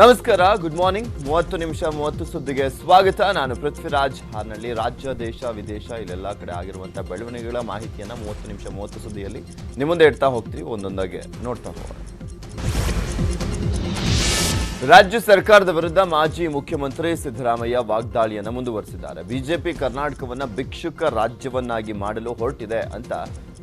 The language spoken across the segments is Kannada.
ನಮಸ್ಕಾರ ಗುಡ್ ಮಾರ್ನಿಂಗ್ ಮೂವತ್ತು ನಿಮಿಷ, ಮೂವತ್ತು ಸುದ್ದಿಗೆ ಸ್ವಾಗತ. ನಾನು ಪೃಥ್ವಿರಾಜ್ ಹಾರ್ನಳ್ಳಿ, ರಾಜ್ಯ, ದೇಶ, ವಿದೇಶ, ಇಲ್ಲೆಲ್ಲ ಕಡೆ ಆಗಿರುವಂತಹ ಬೆಳವಣಿಗೆಗಳ ಮಾಹಿತಿಯನ್ನ ಮೂವತ್ತು ನಿಮಿಷ, ಮೂವತ್ತು ಸುದ್ದಿಯಲ್ಲಿ ನಿಮ್ಮ ಮುಂದೆ ಇಡ್ತಾ ಹೋಗ್ತೀವಿ. ಒಂದೊಂದಾಗೆ ನೋಡ್ತಾ ಹೋಗೋಣ. ರಾಜ್ಯ ಸರ್ಕಾರದ ವಿರುದ್ಧ ಮಾಜಿ ಮುಖ್ಯಮಂತ್ರಿ ಸಿದ್ದರಾಮಯ್ಯ ವಾಗ್ದಾಳಿಯನ್ನು ಮುಂದುವರೆಸಿದ್ದಾರೆ. ಬಿಜೆಪಿ ಕರ್ನಾಟಕವನ್ನ ಭಿಕ್ಷುಕ ರಾಜ್ಯವನ್ನಾಗಿ ಮಾಡಲು ಹೊರಟಿದೆ ಅಂತ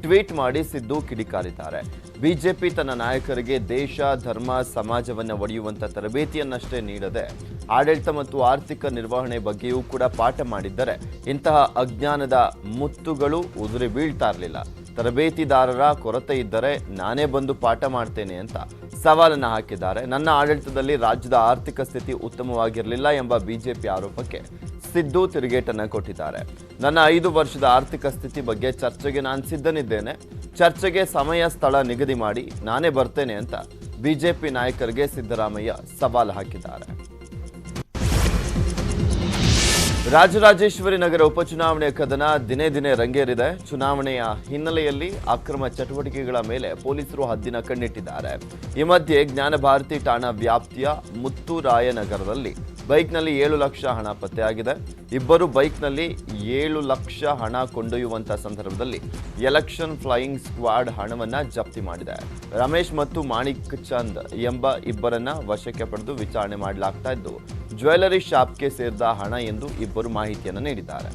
ಟ್ವೀಟ್ ಮಾಡಿ ಸಿದ್ದು ಕಿಡಿಕಾರಿದ್ದಾರೆ. ಬಿಜೆಪಿ ತನ್ನ ನಾಯಕರಿಗೆ ದೇಶ, ಧರ್ಮ, ಸಮಾಜವನ್ನು ಒಡೆಯುವಂಥ ತರಬೇತಿಯನ್ನಷ್ಟೇ ನೀಡದೆ, ಆಡಳಿತ ಮತ್ತು ಆರ್ಥಿಕ ನಿರ್ವಹಣೆ ಬಗ್ಗೆಯೂ ಕೂಡ ಪಾಠ ಮಾಡಿದ್ದರೆ ಇಂತಹ ಅಜ್ಞಾನದ ಮುತ್ತುಗಳು ಉದುರಿ ಬೀಳ್ತಾ ಇರಲಿಲ್ಲ. ತರಬೇತಿದಾರರ ಕೊರತೆ ಇದ್ದರೆ ನಾನೇ ಬಂದು ಪಾಠ ಮಾಡ್ತೇನೆ ಅಂತ ಸವಾಲನ್ನು ಹಾಕಿದ್ದಾರೆ. ನನ್ನ ಆಡಳಿತದಲ್ಲಿ ರಾಜ್ಯದ ಆರ್ಥಿಕ ಸ್ಥಿತಿ ಉತ್ತಮವಾಗಿರಲಿಲ್ಲ ಎಂಬ ಬಿಜೆಪಿ ಆರೋಪಕ್ಕೆ ಸಿದ್ದು ತಿರುಗೇಟನ್ನು ಕೊಟ್ಟಿದ್ದಾರೆ. ನನ್ನ ಐದು ವರ್ಷದ ಆರ್ಥಿಕ ಸ್ಥಿತಿ ಬಗ್ಗೆ ಚರ್ಚೆಗೆ ನಾನು ಸಿದ್ಧನಿದ್ದೇನೆ. ಚರ್ಚೆಗೆ ಸಮಯ, ಸ್ಥಳ ನಿಗದಿ ಮಾಡಿ ನಾನೇ ಬರ್ತೇನೆ ಅಂತ ಬಿಜೆಪಿ ನಾಯಕರಿಗೆ ಸಿದ್ದರಾಮಯ್ಯ ಸವಾಲು ಹಾಕಿದ್ದಾರೆ. ರಾಜರಾಜೇಶ್ವರಿ ನಗರ ಉಪಚುನಾವಣೆಯ ಕದನ ದಿನೇ ದಿನೇ ರಂಗೇರಿದೆ. ಚುನಾವಣೆಯ ಹಿನ್ನೆಲೆಯಲ್ಲಿ ಅಕ್ರಮ ಚಟುವಟಿಕೆಗಳ ಮೇಲೆ ಪೊಲೀಸರು ಹದ್ದಿನ ಕಣ್ಣಿಟ್ಟಿದ್ದಾರೆ. ಈ ಮಧ್ಯೆ ಜ್ಞಾನಭಾರತಿ ಠಾಣಾ ವ್ಯಾಪ್ತಿಯ ಮುತ್ತುರಾಯನಗರದಲ್ಲಿ ಬೈಕ್ನಲ್ಲಿ ಏಳು ಲಕ್ಷ ಹಣ ಪತ್ತೆಯಾಗಿದೆ. ಇಬ್ಬರು ಬೈಕ್ನಲ್ಲಿ ಏಳು ಲಕ್ಷ ಹಣ ಕೊಂಡೊಯ್ಯುವಂತಹ ಸಂದರ್ಭದಲ್ಲಿ ಎಲೆಕ್ಷನ್ ಫ್ಲೈಯಿಂಗ್ ಸ್ಕ್ವಾಡ್ ಹಣವನ್ನ ಜಪ್ತಿ ಮಾಡಿದೆ. ರಮೇಶ್ ಮತ್ತು ಮಾಣಿಕ್ ಚಂದ್ ಎಂಬ ಇಬ್ಬರನ್ನ ವಶಕ್ಕೆ ಪಡೆದು ವಿಚಾರಣೆ ಮಾಡಲಾಗ್ತಾ ಇದ್ದು, ಜ್ಯುವೆಲರಿ ಶಾಪ್ಗೆ ಸೇರಿದ ಹಣ ಎಂದು ಇಬ್ಬರು ಮಾಹಿತಿಯನ್ನು ನೀಡಿದ್ದಾರೆ.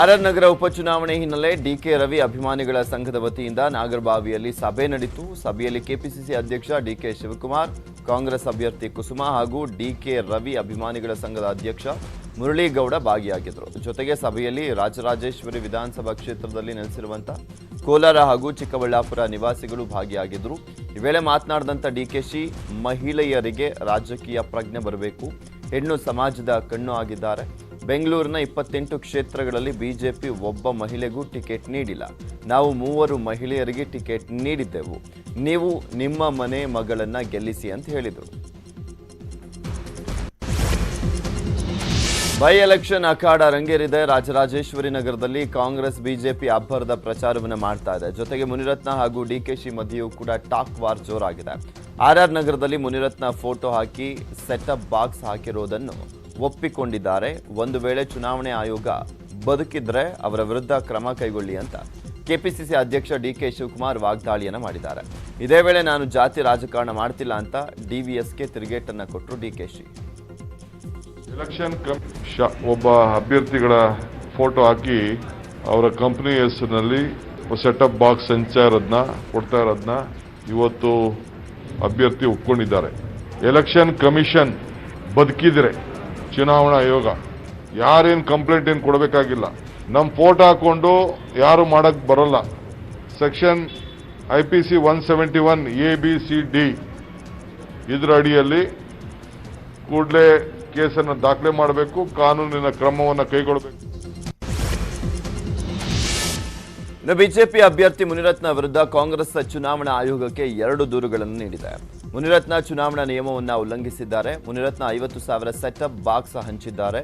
ಆರ್ಆರ್ ನಗರ ಉಪಚುನಾವಣೆ ಹಿನ್ನೆಲೆ ಡಿಕೆ ರವಿ ಅಭಿಮಾನಿಗಳ ಸಂಘದ ವತಿಯಿಂದ ನಾಗರಬಾವಿಯಲ್ಲಿ ಸಭೆ ನಡೆಯಿತು. ಸಭೆಯಲ್ಲಿ ಕೆಪಿಸಿಸಿ ಅಧ್ಯಕ್ಷ ಡಿಕೆ ಶಿವಕುಮಾರ್, ಕಾಂಗ್ರೆಸ್ ಅಭ್ಯರ್ಥಿ ಕುಸುಮ ಹಾಗೂ ಡಿಕೆ ರವಿ ಅಭಿಮಾನಿಗಳ ಸಂಘದ ಅಧ್ಯಕ್ಷ ಮುರಳೀಗೌಡ ಭಾಗಿಯಾಗಿದ್ದರು ಜೊತೆಗೆ ಸಭೆಯಲ್ಲಿ ರಾಜರಾಜೇಶ್ವರಿ ವಿಧಾನಸಭಾ ಕ್ಷೇತ್ರದಲ್ಲಿ ನೆಲೆಸಿರುವಂತಹ ಕೋಲಾರ ಹಾಗೂ ಚಿಕ್ಕಬಳ್ಳಾಪುರ ನಿವಾಸಿಗಳು ಭಾಗಿಯಾಗಿದ್ದರು ಈ ವೇಳೆ ಮಾತನಾಡಿದಂಥ ಶಿ, ಮಹಿಳೆಯರಿಗೆ ರಾಜಕೀಯ ಪ್ರಜ್ಞೆ ಬರಬೇಕು, ಹೆಣ್ಣು ಸಮಾಜದ ಕಣ್ಣು ಆಗಿದ್ದಾರೆ. ಬೆಂಗಳೂರಿನ ಇಪ್ಪತ್ತೆಂಟು ಕ್ಷೇತ್ರಗಳಲ್ಲಿ ಬಿಜೆಪಿ ಒಬ್ಬ ಮಹಿಳೆಗೂ ಟಿಕೆಟ್ ನೀಡಿಲ್ಲ. ನಾವು ಮೂವರು ಮಹಿಳೆಯರಿಗೆ ಟಿಕೆಟ್ ನೀಡಿದ್ದೆವು. ನೀವು ನಿಮ್ಮ ಮನೆ ಮಗಳನ್ನು ಗೆಲ್ಲಿಸಿ ಅಂತ ಹೇಳಿದರು. ಬೈ ಎಲೆಕ್ಷನ್ ಅಖಾಡ ರಂಗೇರಿದೆ. ರಾಜರಾಜೇಶ್ವರಿ ನಗರದಲ್ಲಿ ಕಾಂಗ್ರೆಸ್, ಬಿಜೆಪಿ ಅಬ್ಬರದ ಪ್ರಚಾರವನ್ನು ಮಾಡ್ತಾ ಇದೆ. ಜೊತೆಗೆ ಮುನಿರತ್ನ ಹಾಗೂ ಡಿಕೆಶಿ ಮಧ್ಯೆಯೂ ಕೂಡ ಟಾಕ್ ವಾರ್ ಜೋರಾಗಿದೆ. ಆರ್ಆರ್ ನಗರದಲ್ಲಿ ಮುನಿರತ್ನ ಫೋಟೋ ಹಾಕಿ, ಸೆಟಪ್ ಬಾಕ್ಸ್ ಹಾಕಿರೋದನ್ನು ಒಪ್ಪಿಕೊಂಡಿದ್ದಾರೆ. ಒಂದು ವೇಳೆ ಚುನಾವಣೆ ಆಯೋಗ ಬದುಕಿದ್ರೆ ಅವರ ವಿರುದ್ಧ ಕ್ರಮ ಕೈಗೊಳ್ಳಿ ಅಂತ ಕೆಪಿಸಿಸಿ ಅಧ್ಯಕ್ಷ ಡಿಕೆ ಶಿವಕುಮಾರ್ ವಾಗ್ದಾಳಿಯನ್ನು ಮಾಡಿದ್ದಾರೆ. ಇದೇ ವೇಳೆ ನಾನು ಜಾತಿ ರಾಜಕಾರಣ ಮಾಡ್ತಿಲ್ಲ ಅಂತ ಡಿವಿಎಸ್ಗೆ ತಿರುಗೇಟನ್ನು ಕೊಟ್ಟರು ಡಿಕೆಶಿ ಕೆ ಕಮ್ ಶ- ಒಬ್ಬ ಅಭ್ಯರ್ಥಿಗಳ ಫೋಟೋ ಹಾಕಿ ಅವರ ಕಂಪನಿ ಹೆಸರಿನಲ್ಲಿ ಸೆಟಪ್ ಬಾಕ್ಸ್ ಸಂಚಾ ಇರೋದನ್ನ ಕೊಡ್ತಾ ಇರೋದನ್ನ ಇವತ್ತು ಅಭ್ಯರ್ಥಿ ಒಪ್ಕೊಂಡಿದ್ದಾರೆ. ಎಲೆಕ್ಷನ್ ಕಮಿಷನ್ ಬದುಕಿದ್ರೆ ಚುನಾವಣಾ ಆಯೋಗ ಯಾರೇನು ಕಂಪ್ಲೇಂಟ್ ಏನು ಕೊಡಬೇಕಾಗಿಲ್ಲ. ನಮ್ಮ ಫೋಟೋ ಹಾಕೊಂಡು ಯಾರು ಮಾಡಕ್ ಬರೋಲ್ಲ. Section I P C one seventy one A B C D ಇದರ ಅಡಿಯಲ್ಲಿ ಕೂಡಲೇ ಕೇಸನ್ನು ದಾಖಲೆ ಮಾಡಬೇಕು, ಕಾನೂನಿನ ಕ್ರಮವನ್ನು ಕೈಗೊಳ್ಳಬೇಕು. ಬಿಜೆಪಿ ಅಭ್ಯರ್ಥಿ ಮುನಿರತ್ನ ವಿರುದ್ಧ ಕಾಂಗ್ರೆಸ್ ಚುನಾವಣಾ ಆಯೋಗಕ್ಕೆ ಎರಡು ದೂರುಗಳನ್ನು ನೀಡಿದೆ. ಮುನಿರತ್ನ ಚುನಾವಣಾ ನಿಯಮವನ್ನು ಉಲ್ಲಂಘಿಸಿದ್ದಾರೆ. ಮುನಿರತ್ನ ಐವತ್ತು ಸಾವಿರ ಸೆಟಪ್ ಬಾಕ್ಸ್ ಹಂಚಿದ್ದಾರೆ.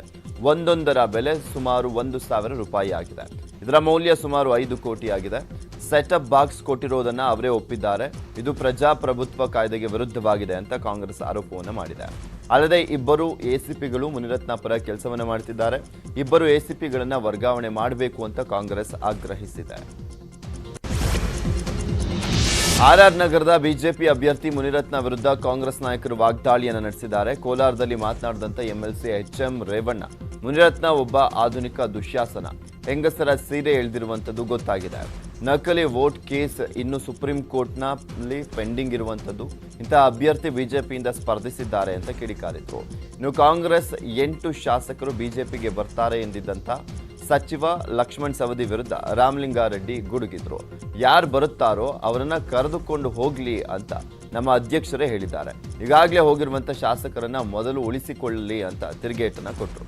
ಒಂದೊಂದರ ಬೆಲೆ ಸುಮಾರು ಒಂದು ಸಾವಿರ ರೂಪಾಯಿ ಆಗಿದೆ. ಇದರ ಮೌಲ್ಯ ಸುಮಾರು ಐದು ಕೋಟಿ ಆಗಿದೆ. ಸೆಟಪ್ ಬಾಕ್ಸ್ ಕೊಟ್ಟಿರೋದನ್ನ ಅವರೇ ಒಪ್ಪಿದ್ದಾರೆ. ಇದು ಪ್ರಜಾಪ್ರಭುತ್ವ ಕಾಯ್ದೆಗೆ ವಿರುದ್ಧವಾಗಿದೆ ಅಂತ ಕಾಂಗ್ರೆಸ್ ಆರೋಪವನ್ನು ಮಾಡಿದೆ. ಅಲ್ಲದೆ ಇಬ್ಬರು ಎಸಿಪಿಗಳು ಮುನಿರತ್ನ ಪರ ಕೆಲಸವನ್ನು ಮಾಡುತ್ತಿದ್ದಾರೆ ಇಬ್ಬರು ಎಸಿಪಿಗಳನ್ನು ವರ್ಗಾವಣೆ ಮಾಡಬೇಕು ಅಂತ ಕಾಂಗ್ರೆಸ್ ಆಗ್ರಹಿಸಿದೆ. ಆರ್ಆರ್ ನಗರದ ಬಿಜೆಪಿ ಅಭ್ಯರ್ಥಿ ಮುನಿರತ್ನ ವಿರುದ್ಧ ಕಾಂಗ್ರೆಸ್ ನಾಯಕರು ವಾಗ್ದಾಳಿಯನ್ನು ನಡೆಸಿದ್ದಾರೆ. ಕೋಲಾರದಲ್ಲಿ ಮಾತನಾಡಿದಂತ MLC H M Revanna, Munirathna ಒಬ್ಬ ಆಧುನಿಕ ದುಶ್ಯಾಸನ, ಹೆಂಗಸರ ಸೀರೆ ಎಳೆದಿರುವಂಥದ್ದು ಗೊತ್ತಾಗಿದೆ. ನಕಲಿ ವೋಟ್ ಕೇಸ್ ಇನ್ನು ಸುಪ್ರೀಂ ಕೋರ್ಟ್ನಲ್ಲಿ ಪೆಂಡಿಂಗ್ ಇರುವಂಥದ್ದು. ಇಂಥ ಅಭ್ಯರ್ಥಿ ಬಿಜೆಪಿಯಿಂದ ಸ್ಪರ್ಧಿಸಿದ್ದಾರೆ ಅಂತ ಕಿಡಿಕಾರಿದ್ರು ಇನ್ನು ಕಾಂಗ್ರೆಸ್ ಎಂಟು ಶಾಸಕರು ಬಿಜೆಪಿಗೆ ಬರ್ತಾರೆ ಎಂದಿದ್ದಂಥ ಸಚಿವ ಲಕ್ಷ್ಮಣ್ ಸವದಿ ವಿರುದ್ಧ ರಾಮಲಿಂಗಾರೆಡ್ಡಿ ಗುಡುಗಿದ್ರು. ಯಾರು ಬರುತ್ತಾರೋ ಅವರನ್ನ ಕರೆದುಕೊಂಡು ಹೋಗಲಿ ಅಂತ ನಮ್ಮ ಅಧ್ಯಕ್ಷರೇ ಹೇಳಿದ್ದಾರೆ. ಈಗಾಗಲೇ ಹೋಗಿರುವಂಥ ಶಾಸಕರನ್ನ ಮೊದಲು ಉಳಿಸಿಕೊಳ್ಳಲಿ ಅಂತ ತಿರುಗೇಟನ್ನು ಕೊಟ್ಟರು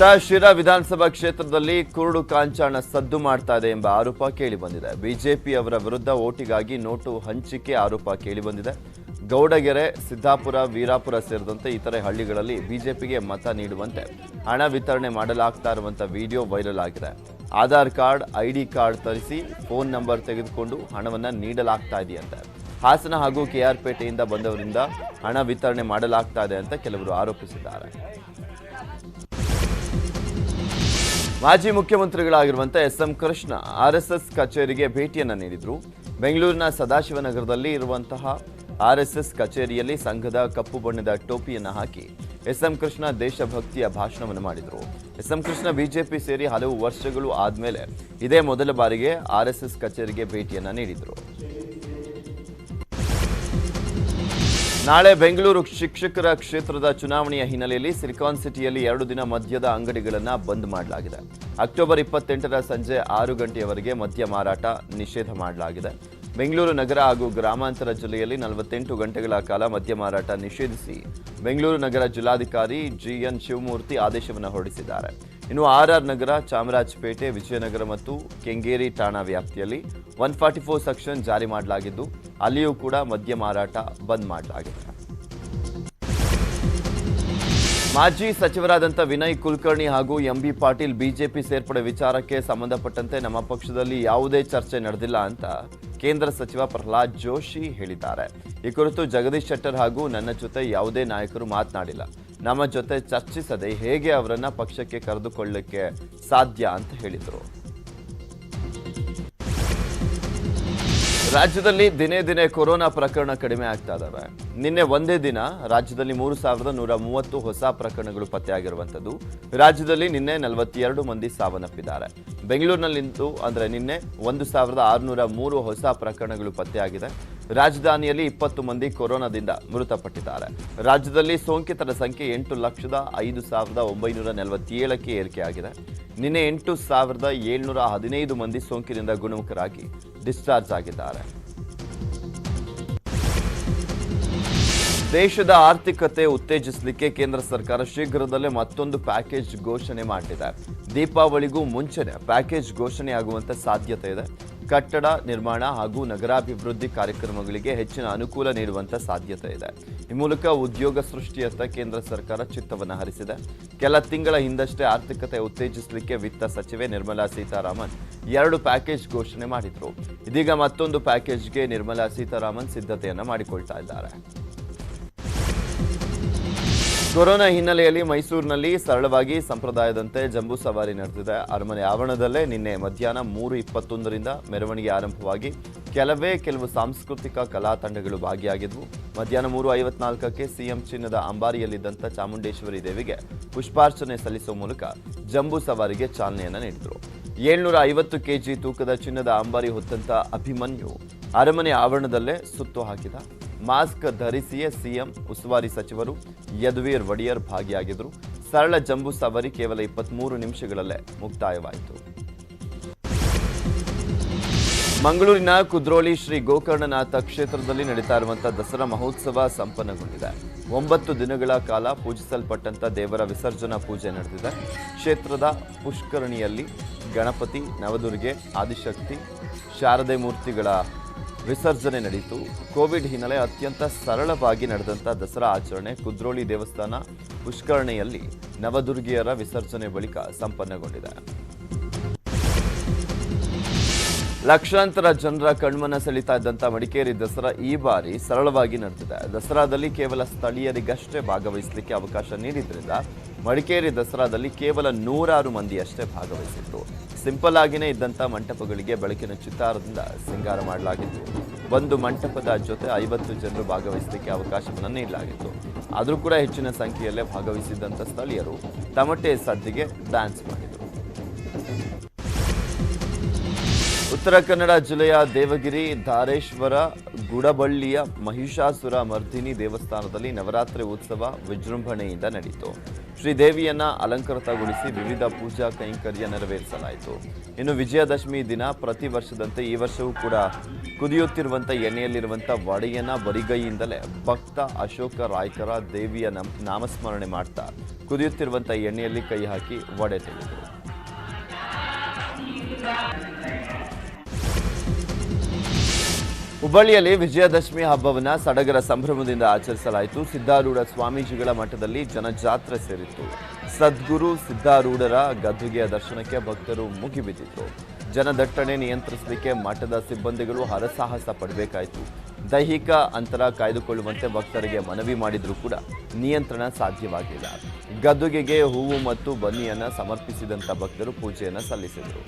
ಇತ್ತ ಶಿರಾ ವಿಧಾನಸಭಾ ಕ್ಷೇತ್ರದಲ್ಲಿ ಕುರುಡು ಕಾಂಚಾಣ ಸದ್ದು ಮಾಡ್ತಾ ಇದೆ ಎಂಬ ಆರೋಪ ಕೇಳಿಬಂದಿದೆ. ಬಿಜೆಪಿ ಅವರ ವಿರುದ್ಧ ಓಟಿಗಾಗಿ ನೋಟು ಹಂಚಿಕೆ ಆರೋಪ ಕೇಳಿಬಂದಿದೆ. ಗೌಡಗೆರೆ, ಸಿದ್ದಾಪುರ, ವೀರಾಪುರ ಸೇರಿದಂತೆ ಇತರೆ ಹಳ್ಳಿಗಳಲ್ಲಿ ಬಿಜೆಪಿಗೆ ಮತ ನೀಡುವಂತೆ ಹಣ ವಿತರಣೆ ಮಾಡಲಾಗ್ತಾ ಇರುವಂಥ ವಿಡಿಯೋ ವೈರಲ್ ಆಗಿದೆ. ಆಧಾರ್ ಕಾರ್ಡ್, ಐಡಿ ಕಾರ್ಡ್ ತರಿಸಿ ಫೋನ್ ನಂಬರ್ ತೆಗೆದುಕೊಂಡು ಹಣವನ್ನು ನೀಡಲಾಗ್ತಾ ಇದೆಯಂತೆ. ಹಾಸನ ಹಾಗೂ ಕೆಆರ್ಪೇಟೆಯಿಂದ ಬಂದವರಿಂದ ಹಣ ವಿತರಣೆ ಮಾಡಲಾಗ್ತಾ ಇದೆ ಅಂತ ಕೆಲವರು ಆರೋಪಿಸಿದ್ದಾರೆ. ಮಾಜಿ ಮುಖ್ಯಮಂತ್ರಿಗಳಾಗಿರುವಂಥ ಎಸ್ ಎಂ ಕೃಷ್ಣ ಆರ್ಎಸ್ಎಸ್ ಕಚೇರಿಗೆ ಭೇಟಿಯನ್ನು ನೀಡಿದರು. ಬೆಂಗಳೂರಿನ ಸದಾಶಿವನಗರದಲ್ಲಿ ಇರುವಂತಹ ಆರ್ಎಸ್ಎಸ್ ಕಚೇರಿಯಲ್ಲಿ ಸಂಘದ ಕಪ್ಪು ಬಣ್ಣದ ಟೋಪಿಯನ್ನು ಹಾಕಿ ಎಸ್ ಎಂ ಕೃಷ್ಣ ದೇಶಭಕ್ತಿಯ ಭಾಷಣವನ್ನು ಮಾಡಿದರು. ಎಸ್ ಎಂ ಕೃಷ್ಣ ಬಿಜೆಪಿ ಸೇರಿ ಹಲವು ವರ್ಷಗಳು ಆದಮೇಲೆ ಇದೇ ಮೊದಲ ಬಾರಿಗೆ ಆರ್ಎಸ್ಎಸ್ ಕಚೇರಿಗೆ ಭೇಟಿಯನ್ನು ನೀಡಿದರು. ನಾಳೆ ಬೆಂಗಳೂರು ಶಿಕ್ಷಕರ ಕ್ಷೇತ್ರದ ಚುನಾವಣೆಯ ಹಿನ್ನೆಲೆಯಲ್ಲಿ ಸಿಲಿಕಾನ್ ಸಿಟಿಯಲ್ಲಿ ಎರಡು ದಿನ ಮದ್ಯದ ಅಂಗಡಿಗಳನ್ನು ಬಂದ್ ಮಾಡಲಾಗಿದೆ. ಅಕ್ಟೋಬರ್ ಇಪ್ಪತ್ತೆಂಟರ ಸಂಜೆ ಆರು ಗಂಟೆಯವರೆಗೆ ಮದ್ಯ ಮಾರಾಟ ನಿಷೇಧ ಮಾಡಲಾಗಿದೆ. ಬೆಂಗಳೂರು ನಗರ ಹಾಗೂ ಗ್ರಾಮಾಂತರ ಜಿಲ್ಲೆಯಲ್ಲಿ ನಲವತ್ತೆಂಟು ಗಂಟೆಗಳ ಕಾಲ ಮದ್ಯ ಮಾರಾಟ ನಿಷೇಧಿಸಿ ಬೆಂಗಳೂರು ನಗರ ಜಿಲ್ಲಾಧಿಕಾರಿ ಜಿಎನ್ ಶಿವಮೂರ್ತಿ ಆದೇಶವನ್ನು ಹೊರಡಿಸಿದ್ದಾರೆ. ಇನ್ನು ಆರ್ಆರ್ ನಗರ, ಚಾಮರಾಜಪೇಟೆ, ವಿಜಯನಗರ ಮತ್ತು ಕೆಂಗೇರಿ ಠಾಣಾ ವ್ಯಾಪ್ತಿಯಲ್ಲಿ ಒನ್ ಫಾರ್ಟಿ ಫೋರ್ ಸೆಕ್ಷನ್ ಜಾರಿ ಮಾಡಲಾಗಿದ್ದು, ಅಲ್ಲಿಯೂ ಕೂಡ ಮದ್ಯ ಮಾರಾಟ ಬಂದ್ ಮಾಡಲಾಗಿದೆ. ಮಾಜಿ ಸಚಿವರಾದಂಥ ವಿನಯ್ ಕುಲಕರ್ಣಿ ಹಾಗೂ ಎಂಬಿ ಪಾಟೀಲ್ ಬಿಜೆಪಿ ಸೇರ್ಪಡೆ ವಿಚಾರಕ್ಕೆ ಸಂಬಂಧಪಟ್ಟಂತೆ ನಮ್ಮ ಪಕ್ಷದಲ್ಲಿ ಯಾವುದೇ ಚರ್ಚೆ ನಡೆದಿಲ್ಲ ಅಂತ ಕೇಂದ್ರ ಸಚಿವ ಪ್ರಹ್ಲಾದ್ ಜೋಶಿ ಹೇಳಿದ್ದಾರೆ. ಈ ಕುರಿತು ಜಗದೀಶ್ ಶೆಟ್ಟರ್ ಹಾಗೂ ನನ್ನ ಜೊತೆ ಯಾವುದೇ ನಾಯಕರು ಮಾತನಾಡಿಲ್ಲ. ನಮ್ಮ ಜೊತೆ ಚರ್ಚಿಸದೆ ಹೇಗೆ ಅವರನ್ನ ಪಕ್ಷಕ್ಕೆ ಕರೆದುಕೊಳ್ಳಕ್ಕೆ ಸಾಧ್ಯ ಅಂತ ಹೇಳಿದರು. ರಾಜ್ಯದಲ್ಲಿ ದಿನೇ ದಿನೇ ಕೊರೋನಾ ಪ್ರಕರಣ ಕಡಿಮೆ ಆಗ್ತಾ ಇದ್ದಾವೆ ನಿನ್ನೆ ಒಂದೇ ದಿನ ರಾಜ್ಯದಲ್ಲಿ ಮೂರು ಸಾವಿರದ ನೂರ ಮೂವತ್ತು ಹೊಸ ಪ್ರಕರಣಗಳು ಪತ್ತೆಯಾಗಿರುವಂಥದ್ದು. ರಾಜ್ಯದಲ್ಲಿ ನಿನ್ನೆ ನಲವತ್ತೆರಡು ಮಂದಿ ಸಾವನ್ನಪ್ಪಿದ್ದಾರೆ. ಬೆಂಗಳೂರಿನಲ್ಲಿಂದು ಅಂದರೆ ನಿನ್ನೆ ಒಂದು ಸಾವಿರದ ಆರುನೂರ ಮೂರು ಹೊಸ ಪ್ರಕರಣಗಳು ಪತ್ತೆಯಾಗಿದೆ. ರಾಜಧಾನಿಯಲ್ಲಿ ಇಪ್ಪತ್ತು ಮಂದಿ ಕೊರೋನಾದಿಂದ ಮೃತಪಟ್ಟಿದ್ದಾರೆ. ರಾಜ್ಯದಲ್ಲಿ ಸೋಂಕಿತರ ಸಂಖ್ಯೆ ಎಂಟು ಲಕ್ಷದ ಐದು ಸಾವಿರದ ಒಂಬೈನೂರ ನಲವತ್ತೇಳಕ್ಕೆ ಏರಿಕೆಯಾಗಿದೆ. ನಿನ್ನೆ ಎಂಟು ಸಾವಿರದ ಏಳ್ನೂರ ಹದಿನೈದು ಮಂದಿ ಸೋಂಕಿನಿಂದ ಗುಣಮುಖರಾಗಿ ಡಿಸ್ಚಾರ್ಜ್ ಆಗಿದ್ದಾರೆ. ದೇಶದ ಆರ್ಥಿಕತೆ ಉತ್ತೇಜಿಸಲಿಕ್ಕೆ ಕೇಂದ್ರ ಸರ್ಕಾರ ಶೀಘ್ರದಲ್ಲೇ ಮತ್ತೊಂದು ಪ್ಯಾಕೇಜ್ ಘೋಷಣೆ ಮಾಡಿದೆ. ದೀಪಾವಳಿಗೂ ಮುಂಚೆನೆ ಪ್ಯಾಕೇಜ್ ಘೋಷಣೆ ಆಗುವಂತ ಸಾಧ್ಯತೆ ಇದೆ. ಕಟ್ಟಡ ನಿರ್ಮಾಣ ಹಾಗೂ ನಗರಾಭಿವೃದ್ಧಿ ಕಾರ್ಯಕ್ರಮಗಳಿಗೆ ಹೆಚ್ಚಿನ ಅನುಕೂಲ ನೀಡುವಂತ ಸಾಧ್ಯತೆ ಇದೆ. ಈ ಮೂಲಕ ಉದ್ಯೋಗ ಸೃಷ್ಟಿಯತ್ತ ಕೇಂದ್ರ ಸರ್ಕಾರ ಚಿತ್ತವನ್ನು ಹರಿಸಿದೆ. ಕೆಲ ತಿಂಗಳ ಹಿಂದಷ್ಟೇ ಆರ್ಥಿಕತೆ ಉತ್ತೇಜಿಸಲಿಕ್ಕೆ ವಿತ್ತ ಸಚಿವೆ ನಿರ್ಮಲಾ ಸೀತಾರಾಮನ್ ಎರಡು ಪ್ಯಾಕೇಜ್ ಘೋಷಣೆ ಮಾಡಿದ್ರು. ಇದೀಗ ಮತ್ತೊಂದು ಪ್ಯಾಕೇಜ್ಗೆ ನಿರ್ಮಲಾ ಸೀತಾರಾಮನ್ ಸಿದ್ಧತೆಯನ್ನು ಮಾಡಿಕೊಳ್ತಾ ಇದ್ದಾರೆ. ಕೊರೋನಾ ಹಿನ್ನೆಲೆಯಲ್ಲಿ ಮೈಸೂರಿನಲ್ಲಿ ಸರಳವಾಗಿ ಸಂಪ್ರದಾಯದಂತೆ ಜಂಬೂ ಸವಾರಿ ನಡೆದಿದೆ. ಅರಮನೆ ಆವರಣದಲ್ಲೇ ನಿನ್ನೆ ಮಧ್ಯಾಹ್ನ ಮೂರು ಇಪ್ಪತ್ತೊಂದರಿಂದ ಮೆರವಣಿಗೆ ಆರಂಭವಾಗಿ ಕೆಲವೇ ಕೆಲವು ಸಾಂಸ್ಕೃತಿಕ ಕಲಾ ತಂಡಗಳು ಭಾಗಿಯಾಗಿದ್ವು. ಮಧ್ಯಾಹ್ನ ಮೂರು ಐವತ್ನಾಲ್ಕಕ್ಕೆ ಸಿಎಂ ಚಿನ್ನದ ಅಂಬಾರಿಯಲ್ಲಿದ್ದಂಥ ಚಾಮುಂಡೇಶ್ವರಿ ದೇವಿಗೆ ಪುಷ್ಪಾರ್ಚನೆ ಸಲ್ಲಿಸುವ ಮೂಲಕ ಜಂಬೂ ಸವಾರಿಗೆ ಚಾಲನೆಯನ್ನು ನೀಡಿದರು. ಏಳ್ನೂರ ಐವತ್ತು ಕೆಜಿ ತೂಕದ ಚಿನ್ನದ ಅಂಬಾರಿ ಹೊತ್ತಂತ ಅಭಿಮನ್ಯು ಅರಮನೆ ಆವರಣದಲ್ಲೇ ಸುತ್ತು ಹಾಕಿದ. ಮಾಸ್ಕ್ ಧರಿಸಿಯೇ ಸಿಎಂ, ಉಸ್ತುವಾರಿ ಸಚಿವರು ಯದುವೀರ್ ಒಡೆಯರ್ ಭಾಗಿಯಾಗಿದ್ದರು. ಸರಳ ಜಂಬೂ ಸವಾರಿ ಕೇವಲ ಇಪ್ಪತ್ಮೂರು ನಿಮಿಷಗಳಲ್ಲೇ ಮುಕ್ತಾಯವಾಯಿತು. ಮಂಗಳೂರಿನ ಕುದ್ರೋಳಿ ಶ್ರೀ ಗೋಕರ್ಣನಾಥ ಕ್ಷೇತ್ರದಲ್ಲಿ ನಡೀತಾ ಇರುವಂತಹ ದಸರಾ ಮಹೋತ್ಸವ ಸಂಪನ್ನಗೊಂಡಿದೆ. ಒಂಬತ್ತು ದಿನಗಳ ಕಾಲ ಪೂಜಿಸಲ್ಪಟ್ಟಂತ ದೇವರ ವಿಸರ್ಜನಾ ಪೂಜೆ ನಡೆದಿದೆ. ಕ್ಷೇತ್ರದ ಪುಷ್ಕರಣಿಯಲ್ಲಿ ಗಣಪತಿ, ನವದುರ್ಗೆ, ಆದಿಶಕ್ತಿ, ಶಾರದೆ ಮೂರ್ತಿಗಳ ವಿಸರ್ಜನೆ ನಡೆಯಿತು ಕೋವಿಡ್ ಹಿನ್ನೆಲೆ ಅತ್ಯಂತ ಸರಳವಾಗಿ ನಡೆದಂಥ ದಸರಾ ಆಚರಣೆ ಕುದ್ರೋಳಿ ದೇವಸ್ಥಾನ, ಪುಷ್ಕರಣೆಯಲ್ಲಿ ನವದುರ್ಗಿಯರ ವಿಸರ್ಜನೆ ಬಳಿಕ ಸಂಪನ್ನಗೊಂಡಿದೆ. ಲಕ್ಷಾಂತರ ಜನರ ಕಣ್ಮನ ಸೆಳೀತಾ ಇದ್ದಂಥ ಮಡಿಕೇರಿ ದಸರಾ ಈ ಬಾರಿ ಸರಳವಾಗಿ ನಡೆದಿದೆ. ದಸರಾದಲ್ಲಿ ಕೇವಲ ಸ್ಥಳೀಯರಿಗಷ್ಟೇ ಭಾಗವಹಿಸಲಿಕ್ಕೆ ಅವಕಾಶ ನೀಡಿದ್ರಿಂದ ಮಡಿಕೇರಿ ದಸರಾದಲ್ಲಿ ಕೇವಲ ನೂರಾರು ಮಂದಿಯಷ್ಟೇ ಭಾಗವಹಿಸಿದ್ರು. ಸಿಂಪಲ್ ಆಗಿನೇ ಇದ್ದಂಥ ಮಂಟಪಗಳಿಗೆ ಬೆಳಕಿನ ಚಿತ್ತಾರದಿಂದ ಸಿಂಗಾರ ಮಾಡಲಾಗಿತ್ತು. ಒಂದು ಮಂಟಪದ ಜೊತೆ ಐವತ್ತು ಜನರು ಭಾಗವಹಿಸಲಿಕ್ಕೆ ಅವಕಾಶವನ್ನು ನೀಡಲಾಗಿತ್ತು. ಆದರೂ ಕೂಡ ಹೆಚ್ಚಿನ ಸಂಖ್ಯೆಯಲ್ಲೇ ಭಾಗವಹಿಸಿದ್ದಂಥ ಸ್ಥಳೀಯರು ತಮಟೆ ಸದ್ದಿಗೆ ಡ್ಯಾನ್ಸ್ ಮಾಡಿದರು. ಉತ್ತರ ಕನ್ನಡ ಜಿಲ್ಲೆಯ ದೇವಗಿರಿ, ಧಾರೇಶ್ವರ, ಗುಡಬಳ್ಳಿಯ ಮಹಿಷಾಸುರ ಮರ್ದಿನಿ ದೇವಸ್ಥಾನದಲ್ಲಿ ನವರಾತ್ರಿ ಉತ್ಸವ ವಿಜೃಂಭಣೆಯಿಂದ ನಡೆಯಿತು. ಶ್ರೀದೇವಿಯನ್ನ ಅಲಂಕೃತಗೊಳಿಸಿ ವಿವಿಧ ಪೂಜಾ ಕೈಂಕರ್ಯ ನೆರವೇರಿಸಲಾಯಿತು. ಇನ್ನು ವಿಜಯದಶಮಿ ದಿನ ಪ್ರತಿ ವರ್ಷದಂತೆ ಈ ವರ್ಷವೂ ಕೂಡ ಕುದಿಯುತ್ತಿರುವಂಥ ಎಣ್ಣೆಯಲ್ಲಿರುವಂಥ ವಡೆಯನ್ನ ಬರಿಗೈಯಿಂದಲೇ ಭಕ್ತ ಅಶೋಕ ರಾಯ್ಕರ ದೇವಿಯ ನಮ್- ನಾಮಸ್ಮರಣೆ ಮಾಡ್ತಾ ಕುದಿಯುತ್ತಿರುವಂಥ ಎಣ್ಣೆಯಲ್ಲಿ ಕೈ ಹಾಕಿ ವಡೆ ತೆಗೆದರು. ಹುಬ್ಬಳ್ಳಿಯಲ್ಲಿ ವಿಜಯದಶಮಿ ಹಬ್ಬವನ್ನು ಸಡಗರ ಸಂಭ್ರಮದಿಂದ ಆಚರಿಸಲಾಯಿತು. ಸಿದ್ಧಾರೂಢ ಸ್ವಾಮೀಜಿಗಳ ಮಠದಲ್ಲಿ ಜನಜಾತ್ರೆ ಸೇರಿತ್ತು. ಸದ್ಗುರು ಸಿದ್ಧಾರೂಢರ ಗದ್ದುಗೆಯ ದರ್ಶನಕ್ಕೆ ಭಕ್ತರು ಮುಗಿಬಿದ್ದಿದ್ರು. ಜನದಟ್ಟಣೆ ನಿಯಂತ್ರಿಸಲಿಕ್ಕೆ ಮಠದ ಸಿಬ್ಬಂದಿಗಳು ಹರಸಾಹಸ ಪಡಬೇಕಾಯಿತು. ದೈಹಿಕ ಅಂತರ ಕಾಯ್ದುಕೊಳ್ಳುವಂತೆ ಭಕ್ತರಿಗೆ ಮನವಿ ಮಾಡಿದರೂ ಕೂಡ ನಿಯಂತ್ರಣ ಸಾಧ್ಯವಾಗಿಲ್ಲ. ಗದ್ದುಗೆಗೆ ಹೂವು ಮತ್ತು ಬನ್ನಿಯನ್ನು ಸಮರ್ಪಿಸಿದಂತ ಭಕ್ತರು ಪೂಜೆಯನ್ನು ಸಲ್ಲಿಸಿದರು.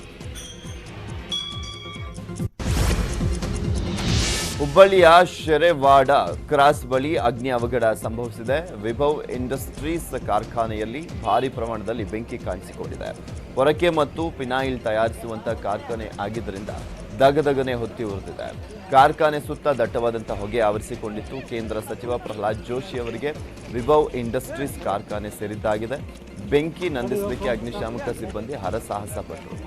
ಹುಬ್ಬಳ್ಳಿಯ ಶೆರೆವಾಡ ಕ್ರಾಸ್ ಬಳಿ ಅಗ್ನಿ ಅವಘಡ ಸಂಭವಿಸಿದೆ. ವಿಭವ್ ಇಂಡಸ್ಟ್ರೀಸ್ ಕಾರ್ಖಾನೆಯಲ್ಲಿ ಭಾರಿ ಪ್ರಮಾಣದಲ್ಲಿ ಬೆಂಕಿ ಕಾಣಿಸಿಕೊಂಡಿದೆ. ಹೊರಕೆ ಮತ್ತು ಪಿನಾಯಿಲ್ ತಯಾರಿಸುವಂತಹ ಕಾರ್ಖಾನೆ ಆಗಿದ್ದರಿಂದ ದಗದಗನೆ ಹೊತ್ತಿ ಉರಿದಿದೆ. ಕಾರ್ಖಾನೆ ಸುತ್ತ ದಟ್ಟವಾದಂತಹ ಹೊಗೆ ಆವರಿಸಿಕೊಂಡಿತ್ತು. ಕೇಂದ್ರ ಸಚಿವ ಪ್ರಹ್ಲಾದ್ ಜೋಶಿ ಅವರಿಗೆ ವಿಭವ್ ಇಂಡಸ್ಟ್ರೀಸ್ ಕಾರ್ಖಾನೆ ಸೇರಿದ್ದಾಗಿದೆ. ಬೆಂಕಿ ನಂದಿಸಲಿಕ್ಕೆ ಅಗ್ನಿಶಾಮಕ ಸಿಬ್ಬಂದಿ ಹರಸಾಹಸ ಪಟ್ಟರು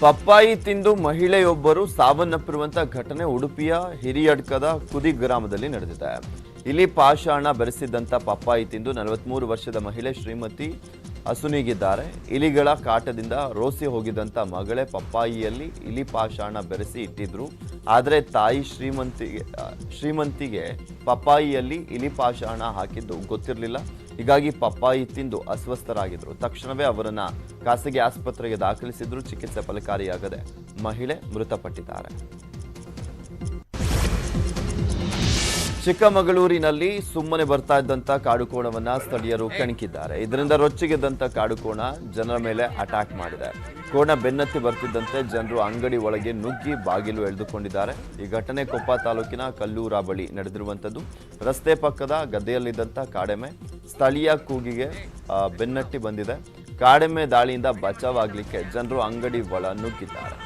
ಪಪ್ಪಾಯಿ ತಿಂದು ಮಹಿಳೆಯೊಬ್ಬರು ಸಾವನ್ನಪ್ಪಿರುವಂತಹ ಘಟನೆ ಉಡುಪಿಯ ಹಿರಿಯಡ್ಕದ ಕುದಿ ಗ್ರಾಮದಲ್ಲಿ ನಡೆದಿದೆ. ಇಲ್ಲಿ ಪಾಷಾಣ ಬೆರೆಸಿದ್ದಂತ ಪಪ್ಪಾಯಿ ತಿಂದು ನಲವತ್ಮೂರು ವರ್ಷದ ಮಹಿಳೆ ಶ್ರೀಮತಿ ಅಸುನೀಗಿದ್ದಾರೆ ಇಲಿಗಳ ಕಾಟದಿಂದ ರೋಸಿ ಹೋಗಿದ್ದಂತ ಮಗಳೇ ಪಪ್ಪಾಯಿಯಲ್ಲಿ ಇಲಿ ಪಾಷಾಣ ಬೆರೆಸಿ ಇಟ್ಟಿದ್ರು. ಆದರೆ ತಾಯಿ ಶ್ರೀಮಂತಿಗೆ ಶ್ರೀಮಂತಿಗೆ ಪಪ್ಪಾಯಿಯಲ್ಲಿ ಇಲಿ ಪಾಷಾಣ ಹಾಕಿದ್ದು ಗೊತ್ತಿರಲಿಲ್ಲ. ಹೀಗಾಗಿ ಪಪ್ಪಾಯಿ ತಿಂದು ಅಸ್ವಸ್ಥರಾಗಿದ್ದರು. ತಕ್ಷಣವೇ ಅವರನ್ನು ಖಾಸಗಿ ಆಸ್ಪತ್ರೆಗೆ ದಾಖಲಿಸಿದ್ರು ಚಿಕಿತ್ಸೆ ಫಲಕಾರಿಯಾಗದೆ ಮಹಿಳೆ ಮೃತಪಟ್ಟಿದ್ದಾರೆ. ಚಿಕ್ಕಮಗಳೂರಿನಲ್ಲಿ ಸುಮ್ಮನೆ ಬರ್ತಾ ಇದ್ದಂತ ಕಾಡುಕೋಣವನ್ನ ಸ್ಥಳೀಯರು ಕಣಕಿದ್ದಾರೆ. ಇದರಿಂದ ರೊಚ್ಚಿಗೆದ್ದಂತ ಕಾಡುಕೋಣ ಜನರ ಮೇಲೆ ಅಟ್ಯಾಕ್ ಮಾಡಿದೆ. ಕೋಣ ಬೆನ್ನತ್ತಿ ಬರ್ತಿದ್ದಂತೆ ಜನರು ಅಂಗಡಿ ಒಳಗೆ ನುಗ್ಗಿ ಬಾಗಿಲು ಎಳೆದುಕೊಂಡಿದ್ದಾರೆ. ಈ ಘಟನೆ ಕೊಪ್ಪ ತಾಲೂಕಿನ ಕಲ್ಲೂರ ಬಳಿ ನಡೆದಿರುವಂತದ್ದು. ರಸ್ತೆ ಪಕ್ಕದ ಗದ್ದೆಯಲ್ಲಿದ್ದಂತ ಕಾಡೆಮೆ ಸ್ಥಳೀಯ ಕೂಗಿಗೆ ಬೆನ್ನಟ್ಟಿ ಬಂದಿದೆ. ಕಾಡೆಮೆ ದಾಳಿಯಿಂದ ಬಚಾವಾಗಲಿಕ್ಕೆ ಜನರು ಅಂಗಡಿ ಒಳ ನುಗ್ಗಿದ್ದಾರೆ.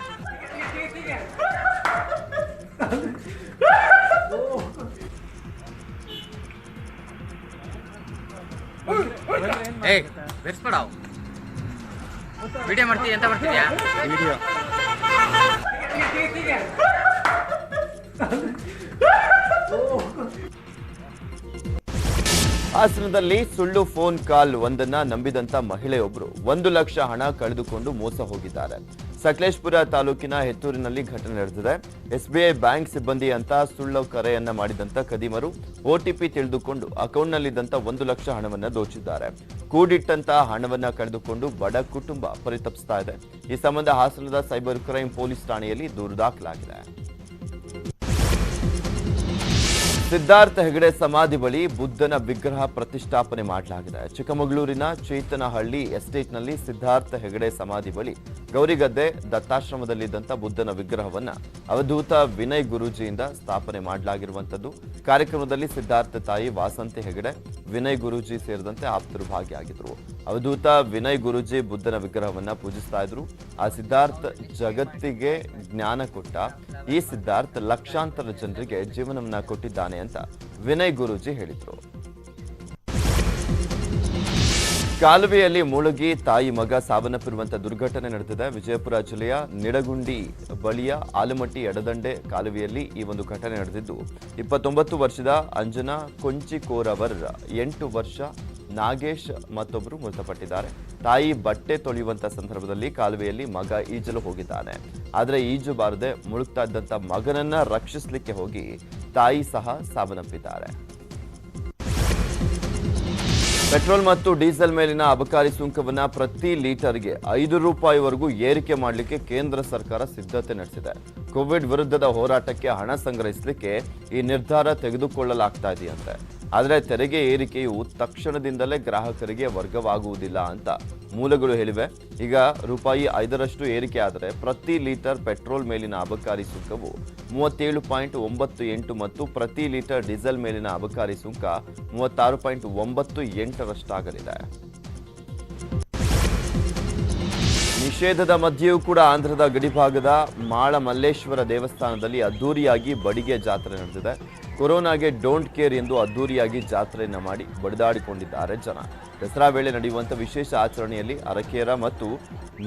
ಏಯ್ ಬೆರ್ಸ್ಬೇಡಾವ್. ವಿಡಿಯೋ ಮಾಡ್ತೀವಿ ಎಂತ ಮಾಡ್ತಿದ್ಯಾ? ವಿಡಿಯೋ. ಹಾಸನದಲ್ಲಿ ಸುಳ್ಳು ಫೋನ್ ಕಾಲ್ ಒಂದನ್ನ ನಂಬಿದಂತ ಮಹಿಳೆಯೊಬ್ರು ಒಂದು ಲಕ್ಷ ಹಣ ಕಳೆದುಕೊಂಡು ಮೋಸ ಹೋಗಿದ್ದಾರೆ. ಸಕಲೇಶ್ಪುರ ತಾಲೂಕಿನ ಹೆತ್ತೂರಿನಲ್ಲಿ ಘಟನೆ ನಡೆದಿದೆ. ಎಸ್ಬಿಐ ಬ್ಯಾಂಕ್ ಸಿಬ್ಬಂದಿ ಅಂತ ಸುಳ್ಳು ಕರೆಯನ್ನ ಮಾಡಿದಂತ ಕದಿಮರು ಒಟಿಪಿ ತಿಳಿದುಕೊಂಡು ಅಕೌಂಟ್ನಲ್ಲಿದ್ದಂತ ಒಂದು ಲಕ್ಷ ಹಣವನ್ನ ದೋಚಿದ್ದಾರೆ. ಕೂಡಿಟ್ಟಂತ ಹಣವನ್ನ ಕಳೆದುಕೊಂಡು ಬಡ ಕುಟುಂಬ ಪರಿತಪಿಸ್ತಾ ಇದೆ. ಈ ಸಂಬಂಧ ಹಾಸನದ ಸೈಬರ್ ಕ್ರೈಂ ಪೊಲೀಸ್ ಠಾಣೆಯಲ್ಲಿ ದೂರು ದಾಖಲಾಗಿದೆ. ಸಿದ್ಧಾರ್ಥ ಹೆಗಡೆ ಸಮಾಧಿ ಬಳಿ ಬುದ್ಧನ ವಿಗ್ರಹ ಪ್ರತಿಷ್ಠಾಪನೆ ಮಾಡಲಾಗಿದೆ. ಚಿಕ್ಕಮಗಳೂರಿನ ಚೇತನಹಳ್ಳಿ ಎಸ್ಟೇಟ್ನಲ್ಲಿ ಸಿದ್ಧಾರ್ಥ ಹೆಗಡೆ ಸಮಾಧಿ ಬಳಿ ಗೌರಿಗದ್ದೆ ದತ್ತಾಶ್ರಮದಲ್ಲಿದ್ದಂಥ ಬುದ್ಧನ ವಿಗ್ರಹವನ್ನ ಅವಧೂತ ವಿನಯ್ ಗುರೂಜಿಯಿಂದ ಸ್ಥಾಪನೆ ಮಾಡಲಾಗಿರುವಂಥದ್ದು. ಕಾರ್ಯಕ್ರಮದಲ್ಲಿ ಸಿದ್ಧಾರ್ಥ ತಾಯಿ ವಾಸಂತಿ ಹೆಗಡೆ, ವಿನಯ್ ಗುರೂಜಿ ಸೇರಿದಂತೆ ಆಪ್ತರು ಭಾಗಿಯಾಗಿದ್ದರು. ಅವಧೂತ ವಿನಯ್ ಗುರೂಜಿ ಬುದ್ಧನ ವಿಗ್ರಹವನ್ನ ಪೂಜಿಸ್ತಾ ಇದ್ರು. ಆ ಸಿದ್ಧಾರ್ಥ ಜಗತ್ತಿಗೆ ಜ್ಞಾನ ಕೊಟ್ಟ ಈ ಸಿದ್ಧಾರ್ಥ ಲಕ್ಷಾಂತರ ಜನರಿಗೆ ಜೀವನವನ್ನ ಕೊಟ್ಟಿದ್ದಾನೆ ಅಂತ ವಿನಯ್ ಗುರೂಜಿ ಹೇಳಿದ್ರು. ಕಾಲುವೆಯಲ್ಲಿ ಮುಳುಗಿ ತಾಯಿ ಮಗ ಸಾವನ್ನಪ್ಪಿರುವಂತಹ ದುರ್ಘಟನೆ ನಡೆದಿದೆ. ವಿಜಯಪುರ ಜಿಲ್ಲೆಯ ನಿಡಗುಂಡಿ ಬಳಿಯ ಆಲಮಟ್ಟಿ ಎಡದಂಡೆ ಕಾಲುವೆಯಲ್ಲಿ ಈ ಒಂದು ಘಟನೆ ನಡೆದಿದ್ದು, ಇಪ್ಪತ್ತೊಂಬತ್ತು ವರ್ಷದ ಅಂಜನಾ ಕೊಂಚಿಕೋರವರ್, ಎಂಟು ವರ್ಷ ನಾಗೇಶ್ ಮತ್ತೊಬ್ಬರು ಮೃತಪಟ್ಟಿದ್ದಾರೆ. ತಾಯಿ ಬಟ್ಟೆ ತೊಳೆಯುವಂಥ ಸಂದರ್ಭದಲ್ಲಿ ಕಾಲುವೆಯಲ್ಲಿ ಮಗ ಈಜಲು ಹೋಗಿದ್ದಾನೆ. ಆದರೆ ಈಜು ಬಾರದೆ ಮುಳುಗ್ತಾ ಇದ್ದಂತ ಮಗನನ್ನ ರಕ್ಷಿಸಲಿಕ್ಕೆ ಹೋಗಿ ತಾಯಿ ಸಹ ಸಾವನ್ನಪ್ಪಿದ್ದಾರೆ. ಪೆಟ್ರೋಲ್ ಮತ್ತು ಡೀಸೆಲ್ ಮೇಲಿನ ಅಬಕಾರಿ ಸುಂಕವನ್ನು ಪ್ರತಿ ಲೀಟರ್ಗೆ ಐದು ರೂಪಾಯಿವರೆಗೂ ಏರಿಕೆ ಮಾಡಲಿಕ್ಕೆ ಕೇಂದ್ರ ಸರ್ಕಾರ ಸಿದ್ಧತೆ ನಡೆಸಿದೆ. ಕೋವಿಡ್ ವಿರುದ್ಧದ ಹೋರಾಟಕ್ಕೆ ಹಣ ಸಂಗ್ರಹಿಸಲಿಕ್ಕೆ ಈ ನಿರ್ಧಾರ ತೆಗೆದುಕೊಳ್ಳಲಾಗ್ತಾ ಇದೆಯಂತೆ. ಆದರೆ ತೆರಿಗೆ ಏರಿಕೆಯು ತಕ್ಷಣದಿಂದಲೇ ಗ್ರಾಹಕರಿಗೆ ವರ್ಗವಾಗುವುದಿಲ್ಲ ಅಂತ ಮೂಲಗಳು ಹೇಳಿವೆ. ಈಗ ರೂಪಾಯಿ ಐದರಷ್ಟು ಏರಿಕೆ ಆದರೆ ಪ್ರತಿ ಲೀಟರ್ ಪೆಟ್ರೋಲ್ ಮೇಲಿನ ಅಬಕಾರಿ ಸುಂಕವು ಮೂವತ್ತೇಳು ಪಾಯಿಂಟ್ ಒಂಬತ್ತು ಎಂಟು ಮತ್ತು ಪ್ರತಿ ಲೀಟರ್ ಡೀಸೆಲ್ ಮೇಲಿನ ಅಬಕಾರಿ ಸುಂಕ ಮೂವತ್ತಾರು ಪಾಯಿಂಟ್ ಒಂಬತ್ತು ಎಂಟರಷ್ಟಾಗಲಿದೆ ನಿಷೇಧದ ಮಧ್ಯೆಯೂ ಕೂಡ ಆಂಧ್ರದ ಗಡಿಭಾಗದ ಮಾಳ ಮಲ್ಲೇಶ್ವರ ದೇವಸ್ಥಾನದಲ್ಲಿ ಅದ್ದೂರಿಯಾಗಿ ಬಡಿಗೆ ಜಾತ್ರೆ ನಡೆದಿದೆ. ಕೊರೋನಾಗೆ ಡೋಂಟ್ ಕೇರ್ ಎಂದು ಅದ್ದೂರಿಯಾಗಿ ಜಾತ್ರೆಯನ್ನು ಮಾಡಿ ಬಡಿದಾಡಿಕೊಂಡಿದ್ದಾರೆ ಜನ. ದಸರಾ ವೇಳೆ ನಡೆಯುವಂಥ ವಿಶೇಷ ಆಚರಣೆಯಲ್ಲಿ ಅರಕೇರ ಮತ್ತು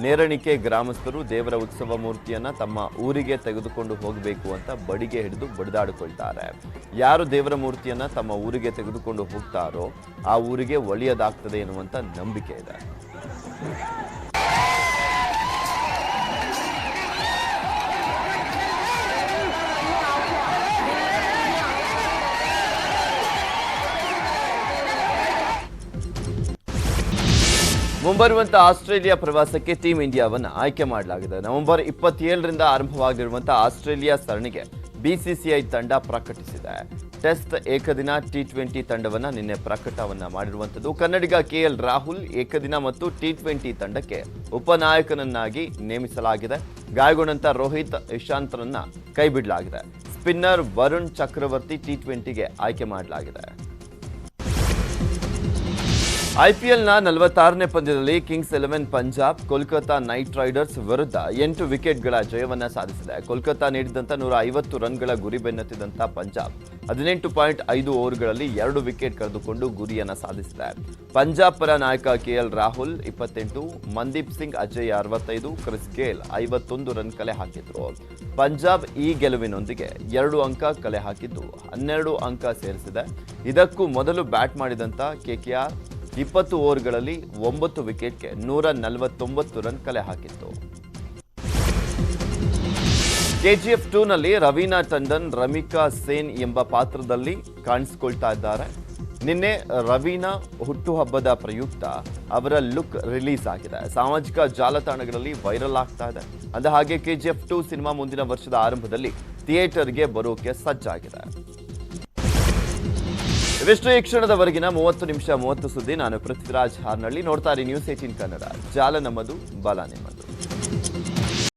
ನೇರಣಿಕೆ ಗ್ರಾಮಸ್ಥರು ದೇವರ ಉತ್ಸವ ಮೂರ್ತಿಯನ್ನು ತಮ್ಮ ಊರಿಗೆ ತೆಗೆದುಕೊಂಡು ಹೋಗಬೇಕು ಅಂತ ಬಡಿಗೆ ಹಿಡಿದು ಬಡಿದಾಡಿಕೊಳ್ತಾರೆ. ಯಾರು ದೇವರ ಮೂರ್ತಿಯನ್ನು ತಮ್ಮ ಊರಿಗೆ ತೆಗೆದುಕೊಂಡು ಹೋಗ್ತಾರೋ ಆ ಊರಿಗೆ ಒಳ್ಳೆಯದಾಗ್ತದೆ ಎನ್ನುವಂಥ ನಂಬಿಕೆ ಇದೆ. ಮುಂಬರುವಂತ ಆಸ್ಟ್ರೇಲಿಯಾ ಪ್ರವಾಸಕ್ಕೆ ಟೀಂ ಇಂಡಿಯಾವನ್ನು ಆಯ್ಕೆ ಮಾಡಲಾಗಿದೆ. ನವೆಂಬರ್ ಇಪ್ಪತ್ತೇಳರಿಂದ ಆರಂಭವಾಗಿರುವಂಥ ಆಸ್ಟ್ರೇಲಿಯಾ ಸರಣಿಗೆ ಬಿಸಿಸಿಐ ತಂಡ ಪ್ರಕಟಿಸಿದೆ. ಟೆಸ್ಟ್ ಏಕದಿನ ಟಿ ಟ್ವೆಂಟಿ ತಂಡವನ್ನು ನಿನ್ನೆ ಪ್ರಕಟವನ್ನ ಮಾಡಿರುವಂಥದ್ದು. ಕನ್ನಡಿಗ ಕೆ ಎಲ್ ರಾಹುಲ್ ಏಕದಿನ ಮತ್ತು ಟಿ ಟ್ವೆಂಟಿ ತಂಡಕ್ಕೆ ಉಪನಾಯಕನನ್ನಾಗಿ ನೇಮಿಸಲಾಗಿದೆ. ಗಾಯಗೊಂಡಂತ ರೋಹಿತ್ ಇಶಾಂತ್ರನ್ನ ಕೈಬಿಡಲಾಗಿದೆ ಸ್ಪಿನ್ನರ್ ವರುಣ್ ಚಕ್ರವರ್ತಿ ಟಿ ಟ್ವೆಂಟಿಗೆ ಆಯ್ಕೆ ಮಾಡಲಾಗಿದೆ. ಐಪಿಎಲ್ನ ನಲವತ್ತಾರನೇ ಪಂದ್ಯದಲ್ಲಿ Kings Eleven Punjab, Kolkata Knight Riders ವಿರುದ್ಧ ಎಂಟು ವಿಕೆಟ್ಗಳ ಜಯವನ್ನ ಸಾಧಿಸಿದೆ. ಕೋಲ್ಕತಾ ನೀಡಿದಂಥ ನೂರ ಐವತ್ತು ರನ್ಗಳ ಗುರಿ ಬೆನ್ನತ್ತಿದಂಥ ಪಂಜಾಬ್ ಹದಿನೆಂಟು ಪಾಯಿಂಟ್ ಐದು ಓವರ್ಗಳಲ್ಲಿ ಎರಡು ವಿಕೆಟ್ ಕಳೆದುಕೊಂಡು ಗುರಿಯನ್ನು ಸಾಧಿಸಿದೆ. ಪಂಜಾಬ್ ಪರ ನಾಯಕ ಕೆಎಲ್ ರಾಹುಲ್ ಇಪ್ಪತ್ತೆಂಟು, ಮಂದೀಪ್ ಸಿಂಗ್ ಅಜಯ್ ಅರವತ್ತೈದು, ಕ್ರಿಸ್ ಗೇಲ್ ಐವತ್ತೊಂದು ರನ್ ಕಲೆ ಹಾಕಿದ್ರು. ಪಂಜಾಬ್ ಈ ಗೆಲುವಿನೊಂದಿಗೆ ಎರಡು ಅಂಕ ಕಲೆ ಹಾಕಿದ್ದು ಹನ್ನೆರಡು ಅಂಕ ಸೇರಿಸಿದೆ. ಇದಕ್ಕೂ ಮೊದಲು ಬ್ಯಾಟ್ ಮಾಡಿದಂತ ಕೆಕೆಆರ್ ಇಪ್ಪತ್ತು ಓವರ್ಗಳಲ್ಲಿ ಒಂಬತ್ತು ವಿಕೆಟ್ಗೆ ನೂರ ನಲವತ್ತೊಂಬತ್ತು ರನ್ ಕಲೆ ಹಾಕಿತ್ತು. ಕೆಜಿಎಫ್ ಟೂನಲ್ಲಿ ರವೀನಾ ಟಂಡನ್, ರಮಿಕಾ ಸೇನ್ ಎಂಬ ಪಾತ್ರದಲ್ಲಿ ಕಾಣಿಸಿಕೊಳ್ತಾ ಇದ್ದಾರೆ. ನಿನ್ನೆ ರವೀನಾ ಹುಟ್ಟುಹಬ್ಬದ ಪ್ರಯುಕ್ತ ಅವರ ಲುಕ್ ರಿಲೀಸ್ ಆಗಿದೆ. ಸಾಮಾಜಿಕ ಜಾಲತಾಣಗಳಲ್ಲಿ ವೈರಲ್ ಆಗ್ತಾ ಇದೆ. ಅಂದ ಹಾಗೆ ಕೆಜಿಎಫ್ ಟು ಸಿನಿಮಾ ಮುಂದಿನ ವರ್ಷದ ಆರಂಭದಲ್ಲಿ ಥಿಯೇಟರ್ಗೆ ಬರೋಕೆ ಸಜ್ಜಾಗಿದೆ. ಇವಿಷ್ಟು ಈ ಕ್ಷಣದವರೆಗಿನ ಮೂವತ್ತು ನಿಮಿಷ, ಮೂವತ್ತು ಸುದ್ದಿ ನಾನು ಪೃಥ್ವಿರಾಜ್ ಹಾರ್ನಳ್ಳಿ ನೋಡ್ತಾ ಇರಿ ನ್ಯೂಸ್ ಏಟೀನ್ ಕನ್ನಡ. ಜಾಲ ನಮ್ಮದು, ಬಲ ನಿಮ್ಮದು.